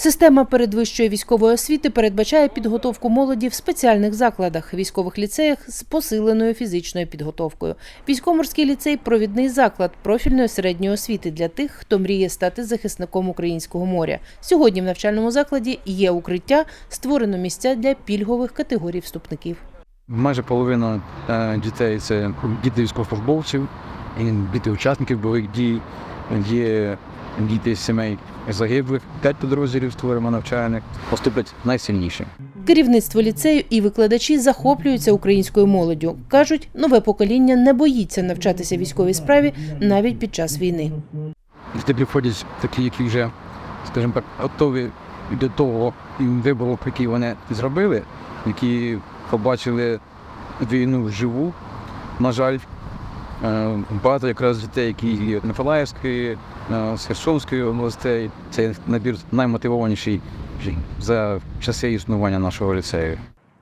Система передвищої військової освіти передбачає підготовку молоді в спеціальних закладах, військових ліцеях з посиленою фізичною підготовкою. Військоморський ліцей провідний заклад профільної середньої освіти для тих, хто мріє стати захисником українського моря. Сьогодні в навчальному закладі є укриття, створено місця для пільгових категорій вступників. Майже половина е, дітей це діти військовослужбовців, діти учасників бойових дій, є діти з сімей загиблих. П'ять підрозділів створимо навчальних, поступлять найсильніші. Керівництво ліцею і викладачі захоплюються українською молоддю. кажуть, нове покоління не боїться навчатися військовій справі навіть під час війни. Діти приходять такі, які вже, скажімо так, готові до того вибору, який вони зробили, які побачили війну вживу. На жаль, багато якраз дітей, які є Миколаївської, е, з Херсонської областей. Це набір наймотивованіший за часи існування нашого ліцею.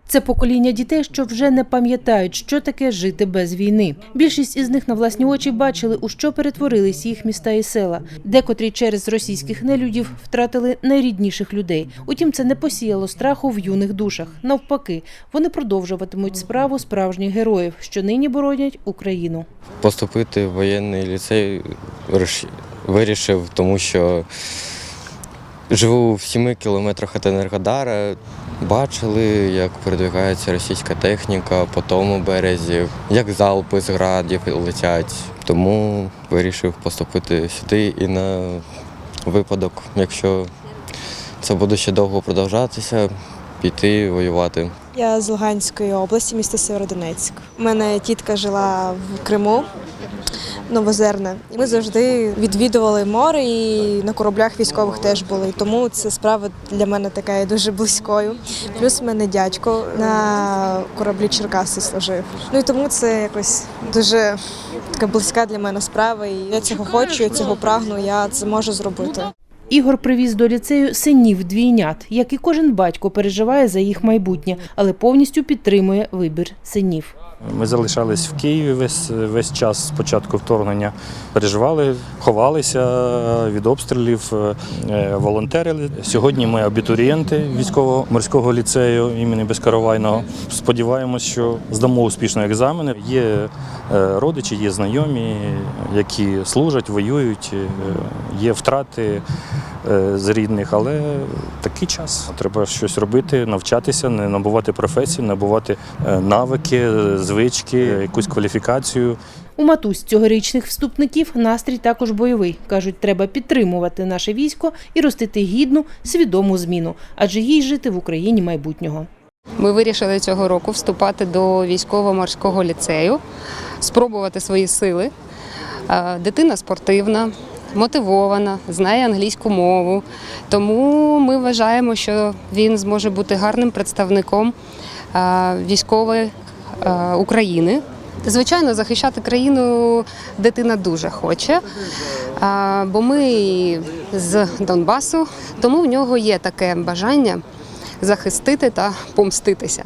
Це покоління дітей, що вже не пам'ятають, що таке жити без війни. Більшість із них на власні очі бачили, у що перетворились їх міста і села. Декотрі через російських нелюдів втратили найрідніших людей. Утім, це не посіяло страху в юних душах. Навпаки, вони продовжуватимуть справу справжніх героїв, що нині боронять Україну. Поступити в воєнний ліцей виріш- вирішив, тому що живу в 7 кілометрах від Енергодара. Бачили, як передвигається російська техніка по тому березі, як залпи з градів летять. Тому вирішив поступити сюди і на випадок, якщо це буде ще довго продовжатися, піти воювати. Я з Луганської області, місто Сєвєродонецьк. У мене тітка жила в Криму, Новозерне. Ми завжди відвідували море і на кораблях військових теж були. Тому це справа для мене така є дуже близькою. Плюс в мене дядько на кораблі Черкаси служив. Ну і тому це якось дуже така близька для мене справа. І я цього хочу, я цього прагну, я це можу зробити. Ігор привіз до ліцею синів двійнят, як і кожен батько переживає за їх майбутнє, але повністю підтримує вибір синів. Ми залишались в Києві весь, весь час з початку вторгнення. Переживали, ховалися від обстрілів, е, волонтерили. Сьогодні ми абітурієнти військово-морського ліцею імені Безкаровайного. Сподіваємось, що здамо успішно екзамени. Є е, родичі, є знайомі, які служать, воюють, е, є втрати з рідних, але такий час. Треба щось робити, навчатися, не набувати професії, набувати е, навики, звички, якусь кваліфікацію. У матусь цьогорічних вступників настрій також бойовий. Кажуть, треба підтримувати наше військо і ростити гідну, свідому зміну, адже їй жити в Україні майбутнього. Ми вирішили цього року вступати до військово-морського ліцею, спробувати свої сили. Е, Дитина спортивна, мотивована, знає англійську мову. Тому ми вважаємо, що він зможе бути гарним представником військової України. Звичайно, захищати країну дитина дуже хоче, бо ми з Донбасу, тому в нього є таке бажання захистити та помститися.